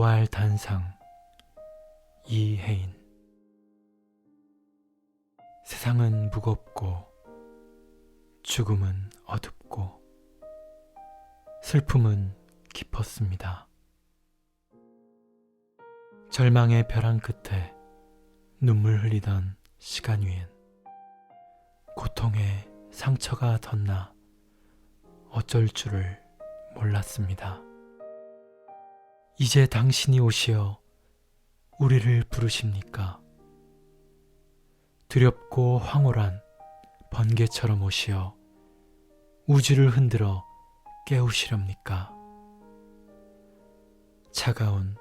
부활 단상 이혜인 세상은 무겁고 죽음은 어둡고 슬픔은 깊었습니다. 절망의 벼랑 끝에 눈물 흘리던 시간 위엔 고통의 상처가 덧나 어쩔 줄을 몰랐습니다. 이제 당신이 오시어 우리를 부르십니까? 두렵고 황홀한 번개처럼 오시어 우주를 흔들어 깨우시렵니까? 차가운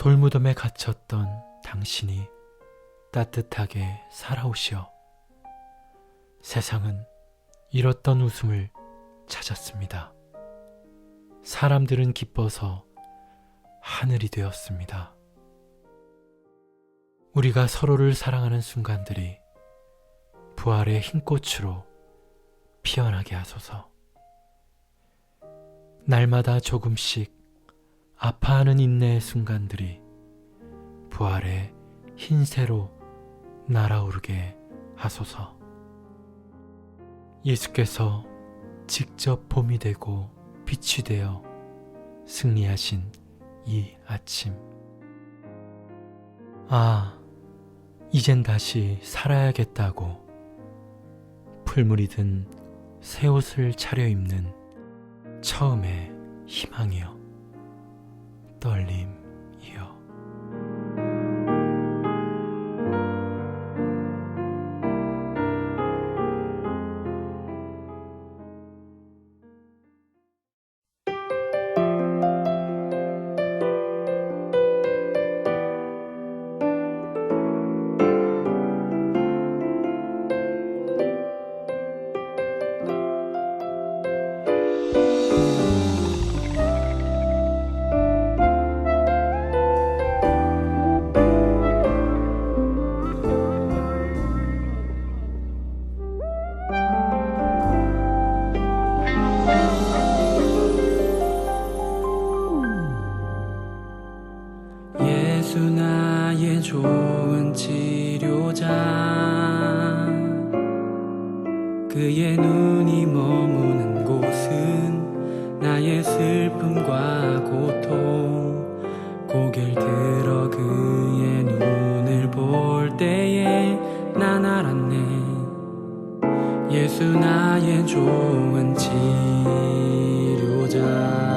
돌무덤에 갇혔던 당신이 따뜻하게 살아오시어 세상은 잃었던 웃음을 찾았습니다. 사람들은 기뻐서 하늘이 되었습니다. 우리가 서로를 사랑하는 순간들이 부활의 흰 꽃으로 피어나게 하소서. 날마다 조금씩 아파하는 인내의 순간들이 부활의 흰새로 날아오르게 하소서. 예수께서 직접 봄이 되고 빛이 되어 승리하신 이 아침. 아, 이젠 다시 살아야겠다고 풀물이 든 새 옷을 차려입는 처음의 희망이여 떨림 슬픔과 고통. 고개를 들어 그의 눈을 볼 때에 난 알았네. 예수 나의 좋은 치료자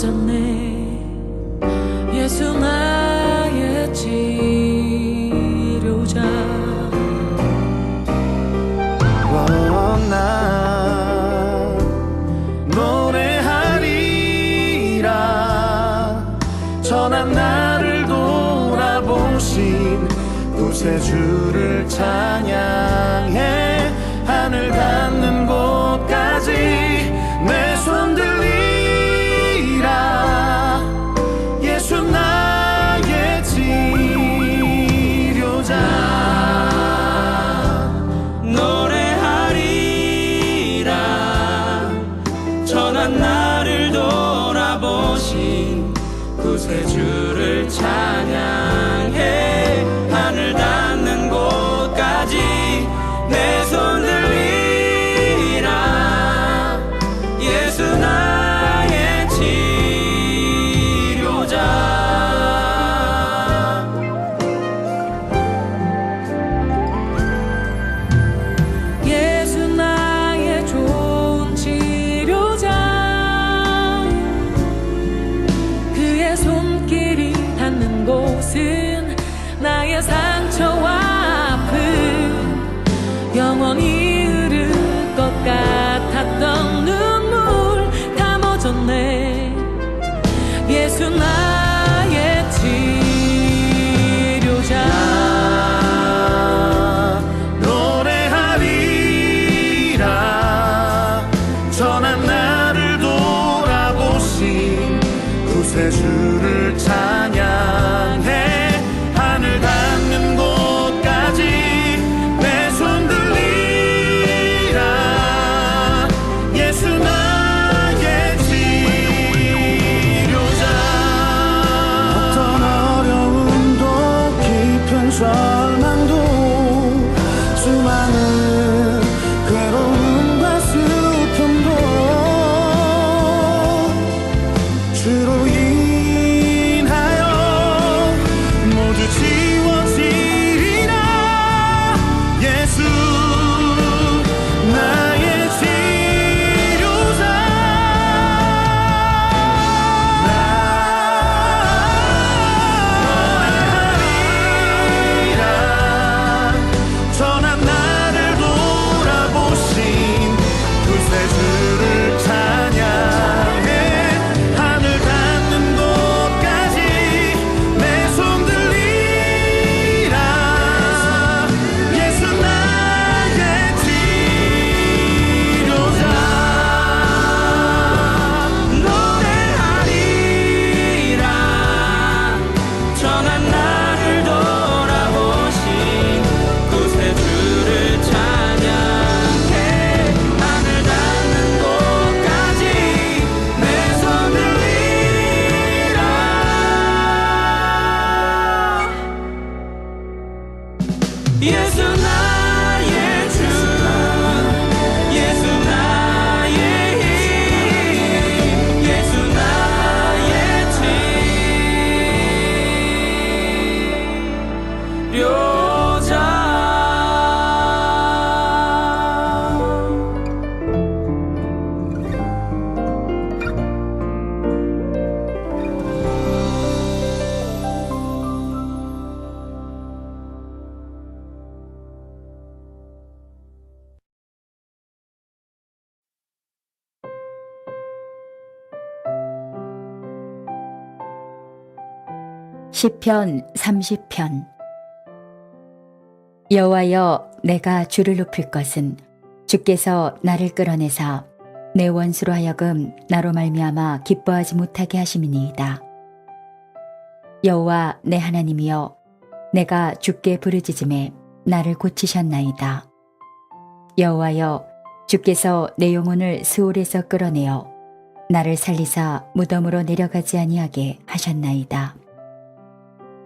다멎 나를 돌아보신 구세주를 찬양해 하늘 닿 시편 30편 여호와여 내가 주를 높일 것은 주께서 나를 끌어내사 내 원수로 하여금 나로 말미암아 기뻐하지 못하게 하심이니이다. 여호와 내 하나님이여 내가 주께 부르짖음에 나를 고치셨나이다. 여호와여 주께서 내 영혼을 스올에서 끌어내어 나를 살리사 무덤으로 내려가지 아니하게 하셨나이다.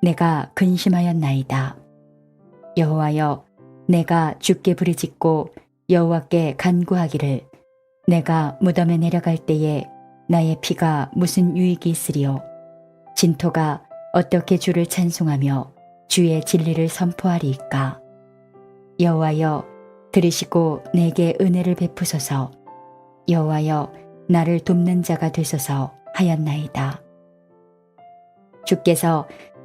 내가 근심하였나이다. 여호와여 내가 주께 부르짖고 여호와께 간구하기를 내가 무덤에 내려갈 때에 나의 피가 무슨 유익이 있으리요 진토가 어떻게 주를 찬송하며 주의 진리를 선포하리이까 여호와여 들으시고 내게 은혜를 베푸소서 여호와여 나를 돕는 자가 되소서 하였나이다. 주께서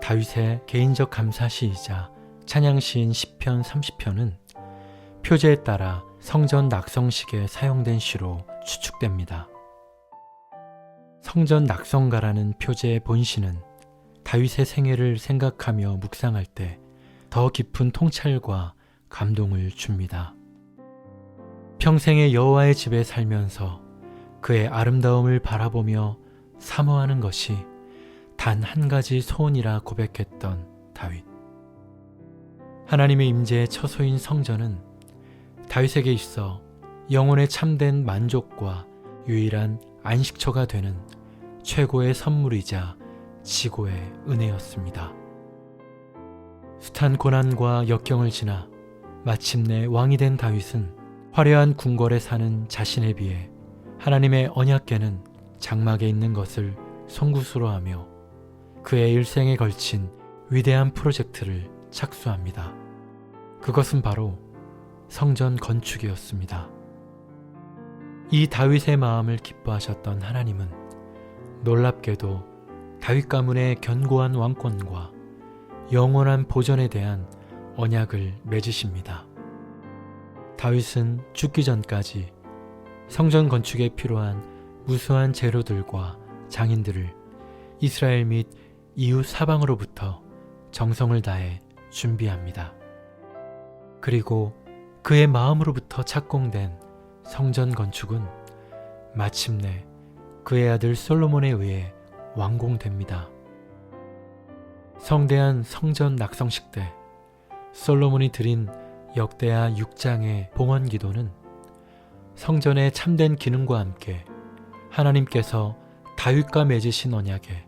다윗의 개인적 감사시이자 찬양시인 시편 30편은 표제에 따라 성전 낙성식에 사용된 시로 추측됩니다. 성전 낙성가라는 표제의 본시는 다윗의 생애를 생각하며 묵상할 때 더 깊은 통찰과 감동을 줍니다. 평생의 여호와의 집에 살면서 그의 아름다움을 바라보며 사모하는 것이 단 한 가지 소원이라 고백했던 다윗. 하나님의 임재의 처소인 성전은 다윗에게 있어 영혼의 참된 만족과 유일한 안식처가 되는 최고의 선물이자 지고의 은혜였습니다. 숱한 고난과 역경을 지나 마침내 왕이 된 다윗은 화려한 궁궐에 사는 자신에 비해 하나님의 언약궤는 장막에 있는 것을 송구스러워하며 그의 일생에 걸친 위대한 프로젝트를 착수합니다. 그것은 바로 성전 건축이었습니다. 이 다윗의 마음을 기뻐하셨던 하나님은 놀랍게도 다윗 가문의 견고한 왕권과 영원한 보전에 대한 언약을 맺으십니다. 다윗은 죽기 전까지 성전 건축에 필요한 무수한 재료들과 장인들을 이스라엘 및 이웃 사방으로부터 정성을 다해 준비합니다. 그리고 그의 마음으로부터 착공된 성전 건축은 마침내 그의 아들 솔로몬에 의해 완공됩니다. 성대한 성전 낙성식 때 솔로몬이 드린 역대하 6장의 봉헌 기도는 성전의 참된 기능과 함께 하나님께서 다윗과 맺으신 언약의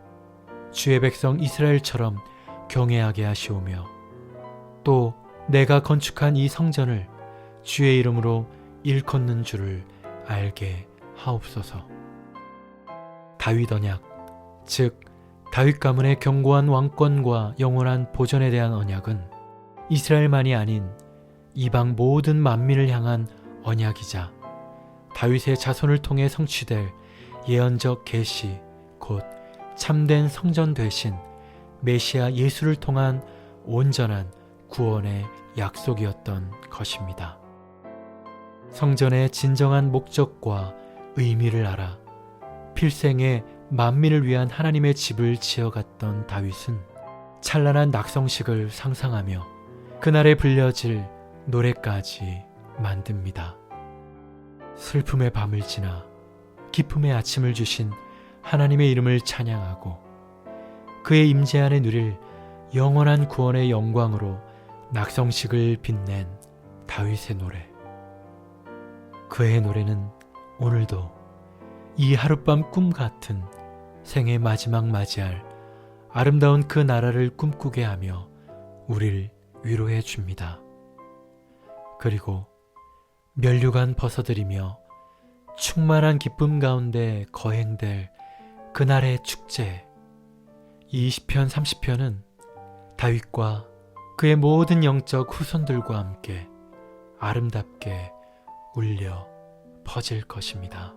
주의 백성 이스라엘처럼 경외하게 하시오며 또 내가 건축한 이 성전을 주의 이름으로 일컫는 줄을 알게 하옵소서. 다윗 언약, 즉 다윗 가문의 견고한 왕권과 영원한 보존에 대한 언약은 이스라엘만이 아닌 이방 모든 만민을 향한 언약이자 다윗의 자손을 통해 성취될 예언적 계시 곧 참된 성전 되신 메시아 예수를 통한 온전한 구원의 약속이었던 것입니다. 성전의 진정한 목적과 의미를 알아 필생에 만민을 위한 하나님의 집을 지어갔던 다윗은 찬란한 낙성식을 상상하며 그날에 불려질 노래까지 만듭니다. 슬픔의 밤을 지나 기쁨의 아침을 주신 하나님의 이름을 찬양하고 그의 임재 안에 누릴 영원한 구원의 영광으로 낙성식을 빛낸 다윗의 노래. 그의 노래는 오늘도 이 하룻밤 꿈 같은 생의 마지막 맞이할 아름다운 그 나라를 꿈꾸게 하며 우릴 위로해 줍니다. 그리고 면류관 벗어들이며 충만한 기쁨 가운데 거행될 그날의 축제 20편 30편은 다윗과 그의 모든 영적 후손들과 함께 아름답게 울려 퍼질 것입니다.